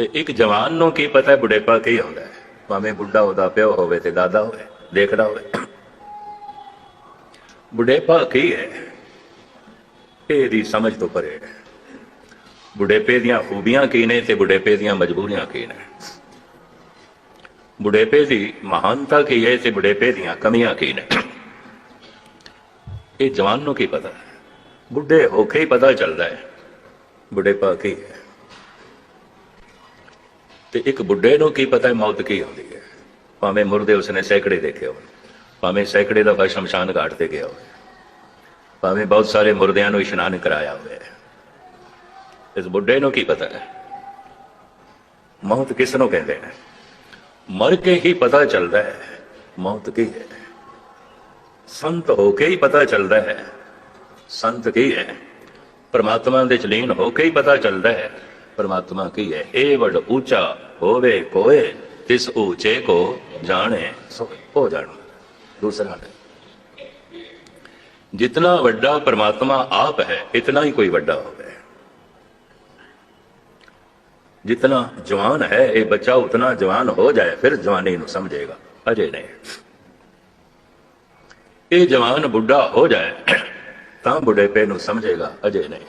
ਤੇ ਇੱਕ ਜਵਾਨ ਨੂੰ ਕੀ ਪਤਾ ਬੁਢੇਪਾ ਕੀ ਹੁੰਦਾ ਹੈ? ਭਾਵੇਂ ਬੁੱਢਾ ਉਹਦਾ ਪਿਓ ਹੋਵੇ ਤੇ ਦਾਦਾ ਹੋਵੇ, ਦੇਖਦਾ ਹੋਵੇ। ਬੁਢੇਪਾ ਕੀ ਹੈ? ਇਹ ਦੀ ਸਮਝ ਤੋਂ ਪਰੇ ਹੈ। ਬੁਢੇਪੇ ਦੀਆਂ ਖੂਬੀਆਂ ਕੀ ਨੇ ਤੇ ਬੁਢੇਪੇ ਦੀਆਂ ਮਜਬੂਰੀਆਂ ਕੀ ਨੇ? ਬੁਢੇਪੇ ਦੀ ਮਹਾਨਤਾ ਕੀ ਹੈ ਤੇ ਬੁਢੇਪੇ ਦੀਆਂ ਕਮੀਆਂ ਕੀ ਨੇ? ਇਹ ਜਵਾਨ ਨੂੰ ਕੀ ਪਤਾ ਬੁੱਢੇ ਹੋ ਕੇ ਹੀ ਪਤਾ ਚੱਲਦਾ ਹੈ। ਬੁਢੇਪਾ ਕੀ ਹੈ? ਤੇ ਇੱਕ ਬੁੱਢੇ ਨੂੰ ਕੀ ਪਤਾ ਹੈ ਮੌਤ ਕੀ ਹੁੰਦੀ ਹੈ? ਭਾਵੇਂ ਮੁਰਦੇ ਉਸਨੇ ਸੈਂਕੜੇ ਦੇਖੇ ਹੋਣ, ਭਾਵੇਂ ਸੈਂਕੜੇ ਦਾ ਸ਼ਮਸ਼ਾਨ ਘਾਟ ਤੇ ਗਿਆ ਹੋਵੇ, ਭਾਵੇਂ ਬਹੁਤ ਸਾਰੇ ਮੁਰਦਿਆਂ ਨੂੰ ਇਸ਼ਨਾਨ ਕਰਾਇਆ ਹੋਵੇ। ਇਸ ਬੁੱਢੇ ਨੂੰ ਕੀ ਪਤਾ ਹੈ? ਮੌਤ ਕਿਸ ਨੂੰ ਕਹਿੰਦੇ ਨੇ? ਮਰ ਕੇ ਹੀ ਪਤਾ ਚੱਲਦਾ ਹੈ, ਮੌਤ ਕੀ ਹੈ? ਸੰਤ ਹੋ ਕੇ ਹੀ ਪਤਾ ਚੱਲਦਾ ਹੈ, ਸੰਤ ਕੀ ਹੈ? ਪਰਮਾਤਮਾ ਦੇ ਚਲੀਨ ਹੋ ਕੇ ਹੀ ਪਤਾ ਚੱਲਦਾ ਹੈ। ਪਰਮਾਤਮਾ ਕੀ ਹੈ ਇਹ ਵੱਡ ਉੱਚਾ ਹੋਵੇ ਕੋਏ, ਤਿਸ ਉੱਚੇ ਕੋ ਜਾਣੇ ਸੋ ਹੋ ਜਾਣਾ। ਦੂਸਰਾ ਜਿਤਨਾ ਵੱਡਾ ਪਰਮਾਤਮਾ ਆਪ ਹੈ, ਇਤਨਾ ਹੀ ਕੋਈ ਵੱਡਾ ਹੋਵੇ। ਜਿਤਨਾ ਜਵਾਨ ਹੈ, ਇਹ ਬੱਚਾ ਉਤਨਾ ਜਵਾਨ ਹੋ ਜਾਏ, ਫਿਰ ਜਵਾਨੀ ਨੂੰ ਸਮਝੇਗਾ, ਅਜੇ ਨਹੀਂ। ਇਹ ਜਵਾਨ ਬੁੱਢਾ ਹੋ ਜਾਏ, ਤਾਂ ਬੁਢੇਪੇ ਨੂੰ ਸਮਝੇਗਾ, ਅਜੇ ਨਹੀਂ।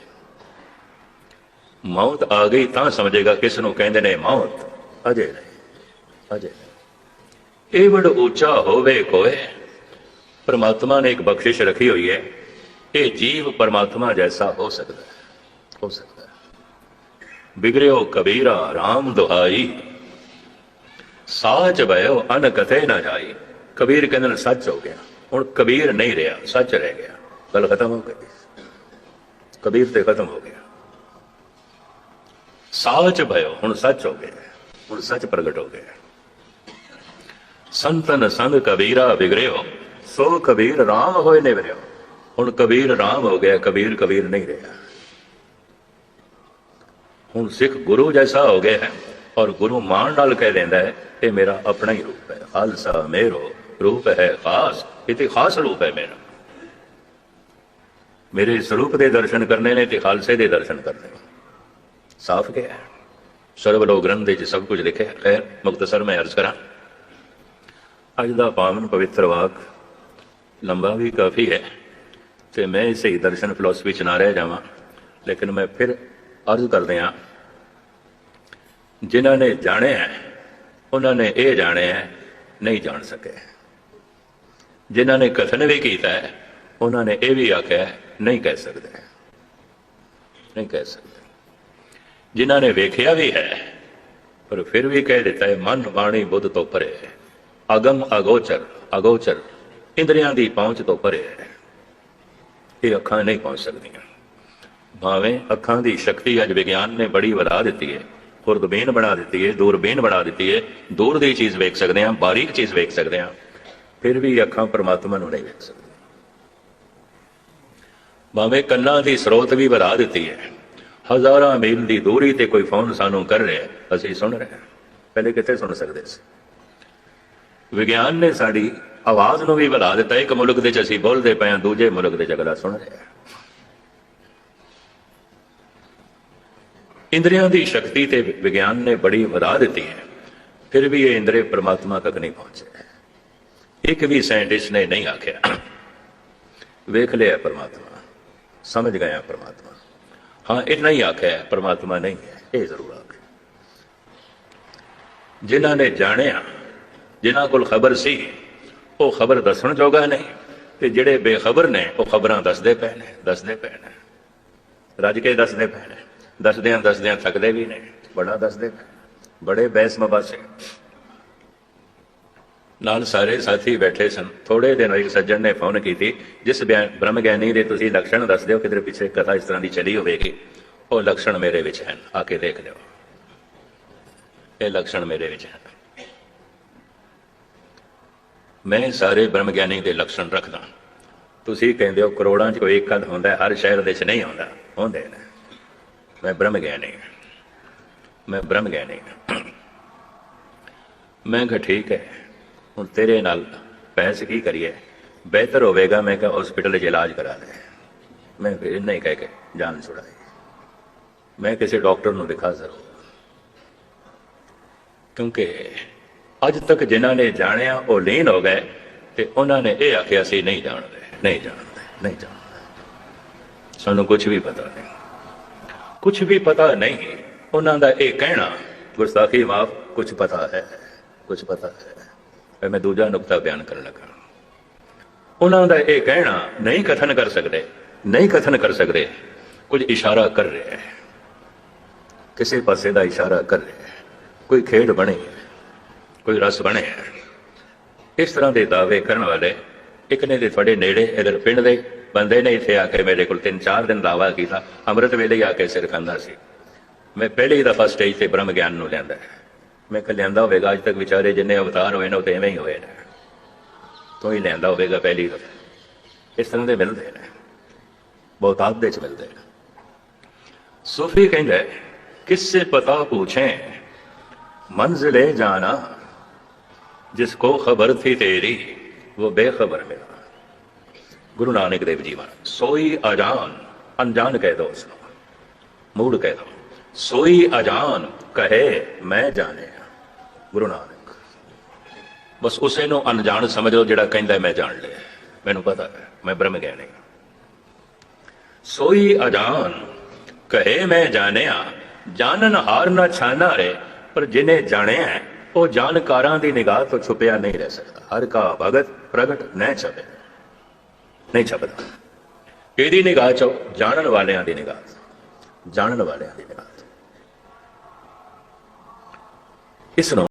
ਮੌਤ ਆ ਗਈ ਤਾਂ ਸਮਝੇਗਾ ਕਿਸ ਨੂੰ ਕਹਿੰਦੇ ਨੇ ਮੌਤ। ਅਜੇ ਨਹੀਂ, ਅਜੇ ਇਹ ਵੱਡ ਉੱਚਾ ਹੋਵੇ ਕੋਏ। ਪਰਮਾਤਮਾ ਨੇ ਇੱਕ ਬਖਸ਼ਿਸ਼ ਰੱਖੀ ਹੋਈ ਹੈ। ਇਹ ਜੀਵ ਪਰਮਾਤਮਾ ਜੈਸਾ ਹੋ ਸਕਦਾ ਹੈ। ਹੋ ਸਕਦਾ ਹੈ। ਬਿਗੜਿਓ ਕਬੀਰਾ RAM ਦੁਹਾਈ। ਸਾਚ ਭਇਓ ਅਨ ਕਥੇ ਨਾ ਜਾਈ। ਕਬੀਰ ਕਹਿੰਦੇ ਨੇ ਸੱਚ ਹੋ ਗਿਆ। ਹੁਣ ਕਬੀਰ ਨਹੀਂ ਰਿਹਾ, ਸੱਚ ਰਹਿ ਗਿਆ। ਗੱਲ ਖਤਮ ਹੋ ਗਈ। ਕਬੀਰ ਤੇ ਖਤਮ ਹੋ ਗਿਆ। ਸਾਚ ਭਇਓ, ਹੁਣ ਸੱਚ ਹੋ ਗਿਆ ਹੁਣ ਸੱਚ ਪ੍ਰਗਟ ਹੋ ਗਿਆ ਸੰਤਨ ਸੰਗ ਕਬੀਰਾ ਵਿਗੜਿਓ, ਸੋ ਕਬੀਰ ਰਾਮ ਹੋਏ ਨੇ ਵਿਰਿਓ ਹੁਣ ਕਬੀਰ ਰਾਮ ਹੋ ਗਿਆ, ਕਬੀਰ ਕਬੀਰ ਨਹੀਂ ਰਿਹਾ। ਹੁਣ ਸਿੱਖ ਗੁਰੂ ਜੈਸਾ ਹੋ ਗਿਆ ਹੈ, ਔਰ ਗੁਰੂ ਮਾਨ ਨਾਲ ਕਹਿ ਦਿੰਦਾ ਹੈ, ਇਹ ਮੇਰਾ ਆਪਣਾ ਹੀ ਰੂਪ ਹੈ। ਖਾਲਸਾ ਮੇਰੋ, ਰੂਪ ਹੈ ਖਾਸ ਇਹ ਤੇ ਖਾਸ ਰੂਪ ਹੈ ਮੇਰਾ। ਮੇਰੇ ਸਰੂਪ ਦੇ ਦਰਸ਼ਨ ਕਰਨੇ ਨੇ ਤੇ ਖਾਲਸੇ ਦੇ ਦਰਸ਼ਨ ਕਰਨੇ ਨੇ। ਸਾਫ਼ ਕਿਹਾ ਹੈ। ਗ੍ਰੰਥ ਵਿੱਚ ਸਭ ਕੁਝ ਲਿਖਿਆ ਖੈਰ, ਮੁਕਤਸਰ ਮੈਂ ਅਰਜ਼ ਕਰਾਂ, ਅੱਜ ਦਾ ਪਾਵਨ ਪਵਿੱਤਰ ਵਾਕ ਲੰਬਾ ਵੀ ਕਾਫੀ ਹੈ ਤੇ ਮੈਂ ਇਸੇ ਦਰਸ਼ਨ ਫਿਲਾਸਫੀ ਚ ਨਾ ਰਹਿ ਜਾਵਾਂ, ਲੇਕਿਨ ਮੈਂ ਫਿਰ ਅਰਜ਼ ਕਰਦੇ ਹਾਂ, ਜਿਨ੍ਹਾਂ ਨੇ ਜਾਣਿਆ ਉਹਨਾਂ ਨੇ ਇਹ ਜਾਣਿਆ ਨਹੀਂ ਜਾਣ ਸਕੇ। ਜਿਨ੍ਹਾਂ ਨੇ ਕਥਨ ਵੀ ਕੀਤਾ ਹੈ, ਉਹਨਾਂ ਨੇ ਇਹ ਵੀ ਆਖਿਆ ਨਹੀਂ ਕਹਿ ਸਕਦੇ। ਨਹੀਂ ਕਹਿ ਸਕਦੇ। ਜਿਨ੍ਹਾਂ ਨੇ ਵੇਖਿਆ ਵੀ ਹੈ, ਪਰ ਫਿਰ ਵੀ ਕਹਿ ਦਿੱਤਾ ਹੈ, ਮਨ ਬਾਣੀ ਬੁੱਧ ਤੋਂ ਪਰੇ ਹੈ। ਅਗਮ ਅਗੋਚਰ ਅਗੋਚਰ, ਇੰਦਰੀਆਂ ਦੀ ਪਹੁੰਚ ਤੋਂ ਪਰੇ ਹੈ। ਇਹ ਅੱਖਾਂ ਨਹੀਂ ਪਹੁੰਚ ਸਕਦੀਆਂ। ਭਾਵੇਂ ਅੱਖਾਂ ਦੀ ਸ਼ਕਤੀ ਅੱਜ ਵਿਗਿਆਨ ਨੇ ਬੜੀ ਵਧਾ ਦਿੱਤੀ ਹੈ, ਖੁਰਦਬੀਨ ਬਣਾ ਦਿੱਤੀ ਹੈ, ਦੂਰਬੀਨ ਬਣਾ ਦਿੱਤੀ ਹੈ, ਦੂਰ ਦੀ ਚੀਜ਼ ਵੇਖ ਸਕਦੇ ਹਾਂ, ਬਾਰੀਕ ਚੀਜ਼ ਵੇਖ ਸਕਦੇ ਹਾਂ, ਫਿਰ ਵੀ ਅੱਖਾਂ ਪਰਮਾਤਮਾ ਨੂੰ ਨਹੀਂ ਵੇਖ ਸਕਦੀਆਂ ਭਾਵੇਂ ਕੰਨਾਂ ਦੀ ਸਰੋਤ ਵੀ ਵਧਾ ਦਿੱਤੀ ਹੈ ਹਜ਼ਾਰਾਂ ਮੀਲ ਦੀ ਦੂਰੀ ਤੇ ਕੋਈ ਫੋਨ ਸਾਨੂੰ ਕਰ ਰਿਹਾ ਅਸੀਂ ਸੁਣ ਰਹੇ ਪਹਿਲੇ ਕਿੱਥੇ ਸੁਣ ਸਕਦੇ ਸੀ? ਵਿਗਿਆਨ ਨੇ ਸਾਡੀ ਆਵਾਜ਼ ਨੂੰ ਵੀ ਵਧਾ ਦਿੱਤਾ। ਇੱਕ ਮੁਲਕ ਦੇ ਚ ਅਸੀਂ ਬੋਲਦੇ ਪਏ ਹਾਂ, ਦੂਜੇ ਮੁਲਕ ਦੇ ਚ ਅਗਲਾ ਸੁਣ ਰਿਹਾ ਇੰਦਰੀਆਂ ਦੀ ਸ਼ਕਤੀ ਤੇ ਵਿਗਿਆਨ ਨੇ ਬੜੀ ਵਧਾ ਦਿੱਤੀ ਹੈ। ਫਿਰ ਵੀ ਇਹ ਇੰਦਰੇ ਪ੍ਰਮਾਤਮਾ ਤੱਕ ਨਹੀਂ ਪਹੁੰਚੇ। ਇੱਕ ਵੀ ਸਾਇੰਟਿਸਟ ਨੇ ਨਹੀਂ ਆਖਿਆ। ਵੇਖ ਲਿਆ ਪ੍ਰਮਾਤਮਾ। ਸਮਝ ਗਿਆ ਪ੍ਰਮਾਤਮਾ। ਹਾਂ ਇਹ ਨਹੀਂ ਆਖਿਆ ਪ੍ਰਮਾਤਮਾ ਨਹੀਂ ਹੈ ਇਹ ਜ਼ਰੂਰ ਆਖਿਆ ਜਿਨ੍ਹਾਂ ਨੇ ਜਾਣਿਆ, ਜਿਨ੍ਹਾਂ ਕੋਲ ਖਬਰ ਸੀ, ਉਹ ਖਬਰ ਦੱਸਣ ਜੋਗਾ ਨਹੀਂ ਤੇ ਜਿਹੜੇ ਬੇਖਬਰ ਨੇ, ਉਹ ਖਬਰਾਂ ਦੱਸਦੇ ਪਏ ਨੇ, ਦੱਸਦੇ ਪਏ ਨੇ। ਰੱਜ ਕੇ ਦੱਸਦੇ ਪਏ ਨੇ ਦੱਸਦਿਆਂ ਦੱਸਦਿਆਂ ਥੱਕਦੇ ਵੀ ਨਹੀਂ ਬੜਾ ਦੱਸਦੇ ਪਏ ਬੜੇ ਬੈਸ ਮਬਾਸੇ ਨਾਲ ਸਾਰੇ ਸਾਥੀ ਬੈਠੇ ਸਨ। ਥੋੜੇ ਦਿਨ ਇੱਕ ਸੱਜਣ ਨੇ ਫੋਨ ਕੀਤੀ, ਜਿਸ ਬ੍ਰਹਮ ਗਿਆਨੀ ਦੇ ਤੁਸੀਂ ਲਕਸ਼ਣ ਦੱਸ ਦਿਓ ਕਿਧਰੇ ਪਿੱਛੇ ਕਥਾ ਇਸ ਤਰ੍ਹਾਂ ਦੀ ਚਲੀ ਹੋਵੇਗੀ। ਉਹ ਲਕਸ਼ਣ ਮੇਰੇ ਵਿੱਚ ਹਨ। ਆ ਕੇ ਦੇਖ ਲਿਓ। ਇਹ ਲਕਸ਼ਣ ਮੇਰੇ ਵਿੱਚ ਹਨ। ਮੈਂ ਸਾਰੇ ਬ੍ਰਹਮ ਗਿਆਨੀ ਦੇ ਲਕਸ਼ਣ ਰੱਖਦਾ ਤੁਸੀਂ ਕਹਿੰਦੇ ਹੋ ਕਰੋੜਾਂ 'ਚ ਕੋਈ ਇੱਕ ਅੱਧ ਹੁੰਦਾ ਹਰ ਸ਼ਹਿਰ ਦੇ 'ਚ ਨਹੀਂ ਹੁੰਦਾ। ਹੁੰਦੇ ਨੇ। ਮੈਂ ਬ੍ਰਹਮ ਗਿਆਨੀ ਮੈਂ ਬ੍ਰਹਮ ਗਿਆਨੀ ਮੈਂ ਕਿਹਾ ਠੀਕ ਹੈ। ਹੁਣ ਤੇਰੇ ਨਾਲ ਪੈਸੇ ਕੀ ਕਰੀਏ? ਬਿਹਤਰ ਹੋਵੇਗਾ, ਮੈਂ ਕਿਹਾ ਹਸਪੀਟਲ 'ਚ ਇਲਾਜ ਕਰਾ ਲੈ। ਮੈਂ ਫਿਰ ਨਹੀਂ ਕਹਿ ਕੇ ਜਾਨ ਛੁਡਾਈ। ਮੈਂ ਕਿਸੇ ਡਾਕਟਰ ਨੂੰ ਦਿਖਾ ਜ਼ਰੂਰ ਕਿਉਂਕਿ ਅੱਜ ਤੱਕ ਜਿਨ੍ਹਾਂ ਨੇ ਜਾਣਿਆ, ਉਹ ਲੀਨ ਹੋ ਗਏ ਤੇ ਉਹਨਾਂ ਨੇ ਇਹ ਆਖਿਆ ਸੀ, ਨਹੀਂ ਜਾਣਦੇ ਨਹੀਂ ਜਾਣਦੇ ਨਹੀਂ ਜਾਣਦੇ। ਸਾਨੂੰ ਕੁਝ ਵੀ ਪਤਾ ਨਹੀਂ। ਕੁਝ ਵੀ ਪਤਾ ਨਹੀਂ, ਉਹਨਾਂ ਦਾ ਇਹ ਕਹਿਣਾ, ਗੁਰਸਾਖੀ ਮਾਫ ਕੁਝ ਪਤਾ ਹੈ ਕੁਝ ਪਤਾ ਹੈ। ਫਿਰ ਮੈਂ ਦੂਜਾ ਨੁਕਤਾ ਬਿਆਨ ਕਰਨ ਲੱਗਾ। ਉਹਨਾਂ ਦਾ ਇਹ ਕਹਿਣਾ, ਨਹੀਂ ਕਥਨ ਕਰ ਸਕਦੇ, ਨਹੀਂ ਕਥਨ ਕਰ ਸਕਦੇ, ਕੁਝ ਇਸ਼ਾਰਾ ਕਰ ਰਿਹਾ ਹੈ। ਕਿਸੇ ਪਾਸੇ ਦਾ ਇਸ਼ਾਰਾ ਕਰ ਰਿਹਾ ਹੈ। ਕੋਈ ਖੇਡ ਬਣੇ ਹੈ, ਕੋਈ ਰਸ ਬਣੇ ਹੈ। ਇਸ ਤਰ੍ਹਾਂ ਦੇ ਦਾਅਵੇ ਕਰਨ ਵਾਲੇ ਇੱਕ ਨੇ ਤੇ ਤੁਹਾਡੇ ਨੇੜੇ, ਇਧਰ ਪਿੰਡ ਦੇ ਬੰਦੇ ਨੇ ਇੱਥੇ ਆ ਕੇ ਮੇਰੇ ਕੋਲ ਤਿੰਨ ਚਾਰ ਦਿਨ ਦਾਵਾ ਕੀਤਾ। ਅੰਮ੍ਰਿਤ ਵੇਲੇ ਆ ਕੇ ਸਿਰ ਖਾਂਦਾ ਸੀ। ਮੈਂ ਪਹਿਲੀ ਦਫਾ ਸਟੇਜ ਤੇ ਬ੍ਰਹਮ ਗਿਆਨ ਨੂੰ ਲਿਆਂਦਾ ਮੈਂ ਕਿ ਲਿਆਂਦਾ ਹੋਵੇਗਾ ਅੱਜ ਤੱਕ ਵਿਚਾਰੇ ਜਿੰਨੇ ਅਵਤਾਰ ਹੋਏ ਨੇ ਉਹ ਤੇ ਐਵੇਂ ਹੀ ਹੋਏ ਨੇ ਤੋਂ ਹੀ ਲਿਆਂਦਾ ਹੋਵੇਗਾ ਪਹਿਲੀ ਦਫਾ ਇਸ ਤਰ੍ਹਾਂ ਦੇ ਮਿਲਦੇ ਨੇ ਬਹੁਤ ਆਪ ਦੇ ਚ ਮਿਲਦੇ ਨੇ ਸੂਫੀ ਕਹਿੰਦੇ ਕਿਸਸੇ ਪਤਾ ਪੁੱਛੇ मंजिले जाना जिसको खबर थी तेरी वो बेखबर मिला गुरु नानक देव जी महाराज सोई अजान अनजान कह दो उसको मूड कह दो सोई अजान कहे मैं जाने ਗੁਰੂ ਨਾਨਕ। ਬਸ ਉਸੇ ਨੂੰ ਅਣਜਾਣ ਸਮਝ ਲਓ ਜਿਹੜਾ ਕਹਿੰਦਾ ਮੈਂ ਜਾਣ ਲਿਆ। ਮੈਨੂੰ ਪਤਾ ਹੈ, ਮੈਂ ਬ੍ਰਹਮ ਗਿਆਨੀ ਹਾਂ। ਸੋਈ ਅਜਾਨ, ਕਹੇ ਮੈਂ ਜਾਣਿਆ, ਜਾਣਨ ਹਾਰ ਨਾ ਛਾਨਾ ਰੇ, ਪਰ ਜਿਨੇ ਜਾਣਿਆ ਉਹ ਜਾਣਕਾਰਾਂ ਦੀ ਨਿਗਾਹ ਤੋਂ ਛੁਪਿਆ ਨਹੀਂ ਰਹਿ ਸਕਦਾ। ਹਰ ਕਾ ਭਗਤ ਪ੍ਰਗਟ ਨਹੀਂ ਛਪੇ ਨਹੀਂ ਛਪਦਾ। ਕਿਹਦੀ ਨਿਗਾਹ ਚੋਂ ਜਾਣਨ ਵਾਲਿਆਂ ਦੀ ਨਿਗਾਹ ਜਾਣਨ ਵਾਲਿਆਂ ਦੀ ਨਿਗਾਹ ਤੋਂ। ਇਸ ਨੂੰ